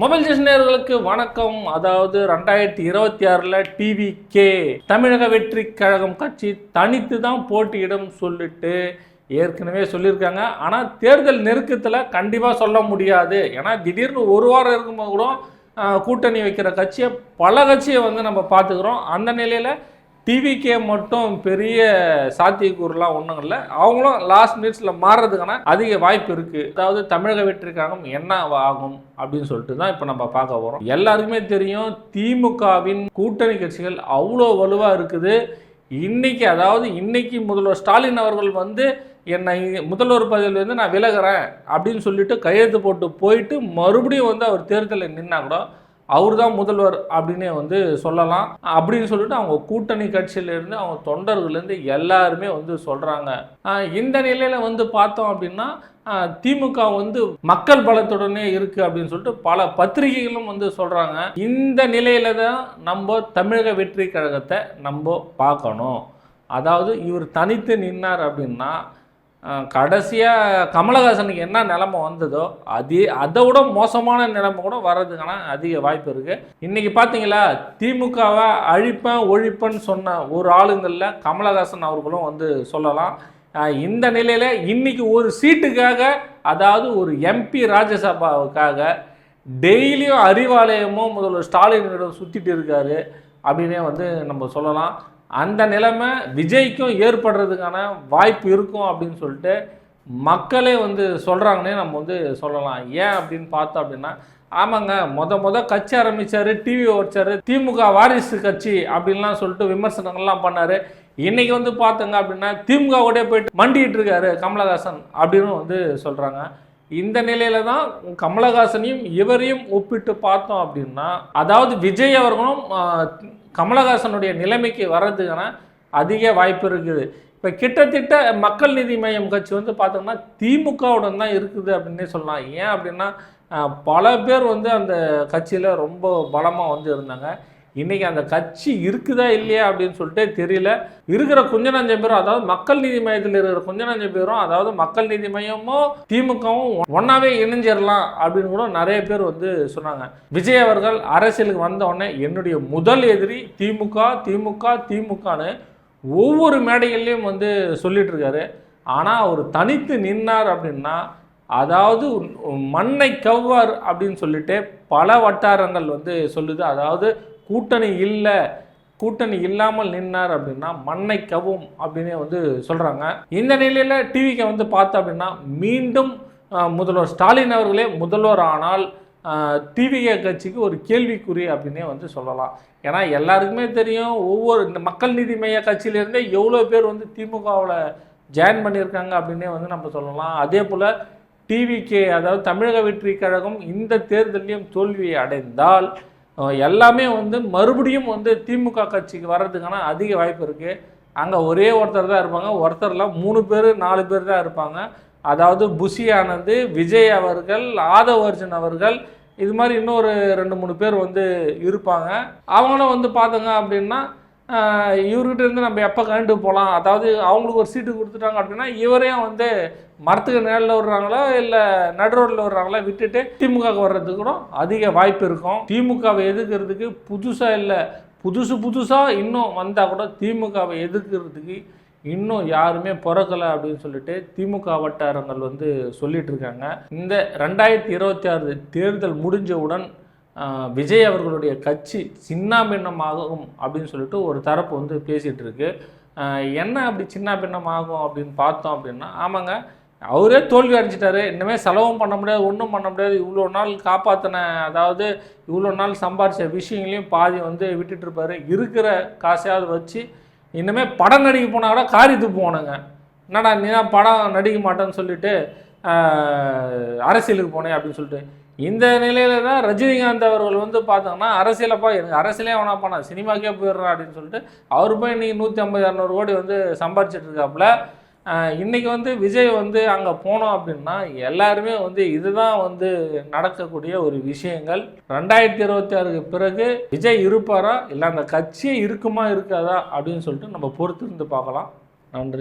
Mobile ஜெஸ் வணக்கம். அதாவது ரெண்டாயிரத்தி இருபத்தி ஆறில் டிவி கே தமிழக வெற்றி கழகம் கட்சி தனித்து தான் போட்டியிடும் சொல்லிட்டு ஏற்கனவே சொல்லியிருக்காங்க. ஆனால் தேர்தல் நெருக்கத்தில் கண்டிப்பாக சொல்ல முடியாது. ஏன்னா திடீர்னு ஒரு வாரம் இருக்கும்போது கூட கூட்டணி வைக்கிற கட்சியை பல கட்சியை வந்து நம்ம பார்த்துக்கிறோம். அந்த நிலையில் டிவிகே மட்டும் பெரிய சாத்தியக்கூறுலாம் ஒன்றும் இல்லை. அவங்களும் லாஸ்ட் மினிட்ஸில் மாறுறதுக்கான அதிக வாய்ப்பு இருக்குது அதாவது தமிழக வெற்றிக்காகவும் என்ன ஆகும் அப்படின்னு சொல்லிட்டு தான் இப்போ நம்ம பார்க்க போகிறோம் எல்லாருக்குமே தெரியும் திமுகவின் கூட்டணி கட்சிகள் அவ்வளோ வலுவாக இருக்குது. இன்னைக்கு அதாவது இன்னைக்கு முதல்வர் ஸ்டாலின் அவர்கள் வந்து என்னை முதல்வர் பதவியிலேருந்து நான் விலகிறேன் அப்படின்னு சொல்லிட்டு கையெழுத்து போட்டு போயிட்டு மறுபடியும் வந்து அவர் தேர்தலில் நின்னா கூட அவர் தான் முதல்வர் அப்படின்னே வந்து சொல்லலாம். அப்படின்னு சொல்லிட்டு அவங்க கூட்டணி கட்சியிலேருந்து அவங்க தொண்டர்கள்லேருந்து எல்லாருமே வந்து சொல்கிறாங்க இந்த நிலையில் வந்து பார்த்தோம் அப்படின்னா திமுக வந்து மக்கள் பலத்துடனே இருக்குது அப்படின்னு சொல்லிட்டு பல பத்திரிகைகளும் வந்து சொல்கிறாங்க இந்த நிலையில தான் நம்ம தமிழக வெற்றி கழகத்தை நம்ம பார்க்கணும். அதாவது இவர் தனித்து நின்னார் அப்படின்னா கடைசியாக கமலஹாசனுக்கு என்ன நிலமை வந்ததோ அது அதை விட மோசமான நிலைமை கூட வர்றதுக்கான அதிக வாய்ப்பு இருக்குது இன்றைக்கி பார்த்தீங்களா திமுகவை அழிப்பேன் ஒழிப்பேன்னு சொன்ன ஒரு ஆளுங்களில் கமலஹாசன் அவர்களும் வந்து சொல்லலாம். இந்த நிலையில் இன்றைக்கி ஒரு சீட்டுக்காக அதாவது ஒரு எம்பி ராஜ்யசபாவுக்காக டெய்லியும் அறிவாலயமும் முதல்வர் ஸ்டாலினிடம் சுற்றிட்டு இருக்காரு. அப்படின்னே வந்து நம்ம சொல்லலாம். அந்த நிலைமை விஜய்க்கும் ஏற்படுறதுக்கான வாய்ப்பு இருக்கும் அப்படின்னு சொல்லிட்டு மக்களே வந்து சொல்கிறாங்கன்னே நம்ம வந்து சொல்லலாம். ஏன் அப்படின்னு பார்த்தோம் அப்படின்னா ஆமாங்க மொத மொத கட்சி ஆரம்பித்தார் டிவி ஓடிச்சார் திமுக வாரிசு கட்சி அப்படின்லாம் சொல்லிட்டு விமர்சனங்கள்லாம் பண்ணார். இன்றைக்கி வந்து பார்த்தங்க அப்படின்னா திமுகவோடய போயிட்டு மண்டிகிட்டு இருக்காரு கமலஹாசன் அப்படின்னு வந்து சொல்கிறாங்க இந்த நிலையில தான் கமலஹாசனையும் இவரையும் ஒப்பிட்டு பார்த்தோம் அப்படின்னா அதாவது விஜய் அவர்களும் கமலஹாசனுடைய நிலைமைக்கு வர்றதுக்கான அதிக வாய்ப்பு இருக்குது. இப்போ கிட்டத்தட்ட மக்கள் நீதி மையம் கட்சி வந்து பார்த்தோம்னா திமுகவுடன் தான் இருக்குது அப்படின்னே சொல்லலாம். ஏன் அப்படின்னா பல பேர் வந்து அந்த கட்சியில் ரொம்ப பலமாக வந்து இருந்தாங்க. இன்றைக்கி அந்த கட்சி இருக்குதா இல்லையா அப்படின்னு சொல்லிட்டு தெரியல. இருக்கிற கொஞ்ச நஞ்சம் பேரும் அதாவது மக்கள் நீதி மையத்தில் இருக்கிற கொஞ்ச நஞ்சம் பேரும் அதாவது மக்கள் நீதி மையமும் திமுகவும் ஒன்றாவே இணைஞ்சிடலாம் அப்படின்னு கூட நிறைய பேர் வந்து சொன்னாங்க. விஜய் அவர்கள் அரசியலுக்கு வந்த உடனே என்னுடைய முதல் எதிரி திமுக திமுக திமுகன்னு ஒவ்வொரு மேடைகள்லையும் வந்து சொல்லிட்டு இருக்காரு. ஆனால் அவர் தனித்து நின்னார் அப்படின்னா அதாவது மண்ணை கவ்வார் அப்படின்னு சொல்லிட்டு பல வட்டாரங்கள் வந்து சொல்லுது. அதாவது கூட்டணி இல்லை கூட்டணி இல்லாமல் நின்னார் அப்படின்னா மண்ணை கவும் அப்படின்னே வந்து சொல்கிறாங்க இந்த நிலையில் டிவிக்கு வந்து பார்த்தோம் அப்படின்னா மீண்டும் முதல்வர் ஸ்டாலின் அவர்களே முதல்வர் ஆனால் டிவிகே கட்சிக்கு ஒரு கேள்விக்குறி அப்படின்னே வந்து சொல்லலாம். ஏன்னா எல்லாருக்குமே தெரியும் ஒவ்வொரு இந்த மக்கள் நீதி மைய கட்சியிலேருந்தே எவ்வளோ பேர் வந்து திமுகவில் ஜாயின் பண்ணியிருக்காங்க அப்படின்னே வந்து நம்ம சொல்லலாம். அதே போல் டிவிகே அதாவது தமிழக வெற்றி கழகம் இந்த தேர்தலையும் தோல்வியை அடைந்தால் எல்லாமே வந்து மறுபடியும் வந்து திமுக கட்சிக்கு வர்றதுக்கான அதிக வாய்ப்பு இருக்குது அங்கே ஒரே ஒருத்தர் தான் இருப்பாங்க. ஒருத்தர்லாம் மூணு பேர் நாலு பேர் தான் இருப்பாங்க. அதாவது புஷி ஆனந்த் விஜய் அவர்கள் ஆதவ் அர்ஜுன் அவர்கள் இது மாதிரி இன்னொரு ரெண்டு மூணு பேர் வந்து இருப்பாங்க. அவங்களும் வந்து பார்த்தோங்க அப்படின்னா இவர்கிட்ட இருந்து நம்ம எப்போ கண்டு போகலாம் அதாவது அவங்களுக்கு ஒரு சீட்டு கொடுத்துட்டாங்க அப்படின்னா இவரையும் வந்து மரத்துக்கு நேரில் விடுறாங்களோ இல்லை நடு ரோட்டில் விடுறாங்களோ? விட்டுட்டு திமுகவுக்கு வர்றதுக்கு கூட அதிக வாய்ப்பு இருக்கும். திமுகவை எதிர்க்கிறதுக்கு புதுசாக இல்லை புதுசு புதுசாக இன்னும் வந்தால் கூட திமுகவை எதிர்க்கிறதுக்கு இன்னும் யாருமே பிறக்கலை அப்படின்னு சொல்லிட்டு திமுக வட்டாரங்கள் வந்து சொல்லிட்டு இருக்காங்க. இந்த ரெண்டாயிரத்தி இருபத்தி ஆறு தேர்தல் முடிஞ்சவுடன் விஜய் அவர்களுடைய கட்சி சின்னாபின்னமாகும் அப்படின்னு சொல்லிட்டு ஒரு தரப்பு வந்து பேசிகிட்டு இருக்கு என்ன அப்படி சின்னாபின்னமாகும் அப்படின்னு பார்த்தோம் அப்படின்னா ஆமாங்க அவரே தோல்வி அடைஞ்சிட்டாரு. இன்னுமே செலவும் பண்ண முடியாது ஒன்றும் பண்ண முடியாது. இவ்வளோ நாள் காப்பாற்றின அதாவது இவ்வளோ நாள் சம்பாரித்த விஷயங்களையும் பாதி வந்து விட்டுட்டு இருப்பாரு இருக்கிற காசையாவது வச்சு இன்னுமே படம் நடிக்க போனால் கூட காரித்து போனேங்க என்னடா நீ தான் படம் நடிக்க மாட்டேன்னு சொல்லிட்டு அரசியலுக்கு போனேன் அப்படின்னு சொல்லிட்டு. இந்த நிலையில தான் ரஜினிகாந்த் அவர்கள் வந்து பார்த்தோம்னா அரசியலப்பா எனக்கு அரசியலே வேணா நான் சினிமாக்கே போயிடுறா அப்படின்னு சொல்லிட்டு அவர் போய் இன்னைக்கு நூற்றி ஐம்பது இரநூறு கோடி வந்து சம்பாரிச்சிட்டு இருக்காப்புல. இன்றைக்கி இன்னைக்கு வந்து விஜய் வந்து அங்கே போனோம் அப்படின்னா எல்லாருமே வந்து இதுதான் வந்து நடக்கக்கூடிய ஒரு விஷயங்கள். ரெண்டாயிரத்தி இருபத்தி ஆறுக்கு பிறகு விஜய் இருப்பாரா? இல்லை அந்த கட்சியே இருக்குமா இருக்காதா? அப்படின்னு சொல்லிட்டு நம்ம பொறுத்திருந்து பார்க்கலாம். நன்றி.